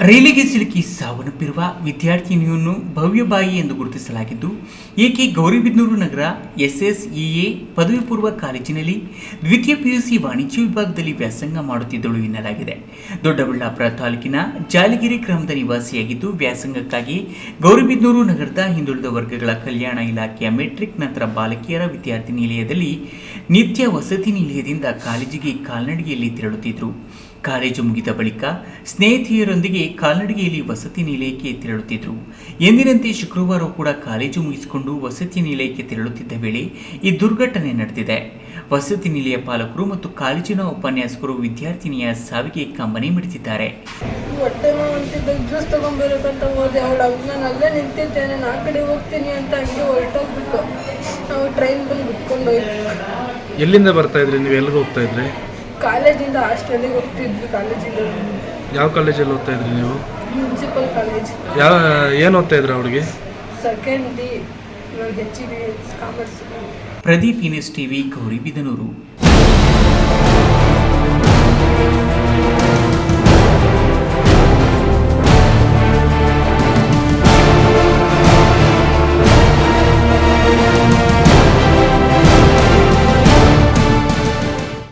ರೈಲಿಗೆ ಸಿಲುಕಿ ಸಾವನ್ನಪ್ಪಿರುವ ವಿದ್ಯಾರ್ಥಿನಿಯನ್ನು ಭವ್ಯಬಾಯಿ ಎಂದು ಗುರುತಿಸಲಾಗಿದ್ದು, ಏಕೆ ಗೌರಿಬಿದನೂರು ನಗರ ಎಸ್ಎಸ್ಇಎ ಪದವಿ ಪೂರ್ವ ಕಾಲೇಜಿನಲ್ಲಿ ದ್ವಿತೀಯ ಪಿಯುಸಿ ವಾಣಿಜ್ಯ ವಿಭಾಗದಲ್ಲಿ ವ್ಯಾಸಂಗ ಮಾಡುತ್ತಿದ್ದಳು ಎನ್ನಲಾಗಿದೆ. ದೊಡ್ಡಬಳ್ಳಾಪುರ ತಾಲೂಕಿನ ಜಾಲಗಿರಿ ಗ್ರಾಮದ ನಿವಾಸಿಯಾಗಿದ್ದು, ವ್ಯಾಸಂಗಕ್ಕಾಗಿ ಗೌರಿಬಿದನೂರು ನಗರದ ಹಿಂದುಳಿದ ವರ್ಗಗಳ ಕಲ್ಯಾಣ ಇಲಾಖೆಯ ಮೆಟ್ರಿಕ್ ನಂತರ ಬಾಲಕಿಯರ ವಿದ್ಯಾರ್ಥಿ ನಿಲಯದಲ್ಲಿ ನಿತ್ಯ ವಸತಿ ನಿಲಯದಿಂದ ಕಾಲೇಜಿಗೆ ಕಾಲ್ನಡಿಗೆಯಲ್ಲಿ ತೆರಳುತ್ತಿದ್ದರು. ಕಾಲೇಜು ಮುಗಿದ ಬಳಿಕ ಸ್ನೇಹಿತೆಯರೊಂದಿಗೆ ಕಾಲ್ನಡಿಗೆಯಲ್ಲಿ ವಸತಿ ನಿಲಯಕ್ಕೆ ತೆರಳುತ್ತಿದ್ದರು ಎಂದಿನಂತೆ ಶುಕ್ರವಾರ ಕೂಡ ಕಾಲೇಜು ಮುಗಿಸಿಕೊಂಡು ವಸತಿ ನಿಲಯಕ್ಕೆ ತೆರಳುತ್ತಿದ್ದ ವೇಳೆ ಈ ದುರ್ಘಟನೆ ನಡೆದಿದೆ. ವಸತಿ ನಿಲಯ ಪಾಲಕರು ಮತ್ತು ಕಾಲೇಜಿನ ಉಪನ್ಯಾಸಕರು ವಿದ್ಯಾರ್ಥಿನಿಯ ಸಾವಿಗೆ ಕಂಬನಿ ಮಿಡಿದಿದ್ದಾರೆ. ಹೊಟ್ಟೆ ಜ್ಯೂಸ್ ತಗೊಂಡ್ಬರ್ಬೇಕಂತ ಹೋದೆ. ಅವಳು ನಾನು ಅಲ್ಲೇ ನಿಂತಿದ್ದೇನೆ ನಾನು ಆ ಕಡೆ ಹೋಗ್ತೀನಿ ಅಂತ ಹಂಗೆ ಹೊರಟೋಗ್ಬಿಟ್ಟು ನಾವು ಟ್ರೈನ್ ಬಂದು ಬಿಟ್ಕೊಂಡು ಎಲ್ಲಿಂದ ಬರ್ತಾ ಇದ್ರಿ? ನೀವು ಎಲ್ಲಿಗೆ ಹೋಗ್ತಾ ಇದ್ರಿ? ಕಾಲೇಜಿಂದ ಹಾಸ್ಟೆಲಿಗೆ ಹೋಗ್ತಿದ್ವಿ ಕಾಲೇಜಿಂದ ಯಾವ ಕಾಲೇಜಲ್ಲಿ ಓದ್ತಾ ಇದ್ರಿ ನೀವು? Municipal college. ಯಾವ ಏನು ಓದ್ತಾ ಇದ್ರಿ ಅವ್ರಿಗೆ? ಸೆಕೆಂಡ್ ಡಿ ಇವಾಗ H E B commerce Pradeep ಇನ್ಎಸ್ Gauri Gauribidanur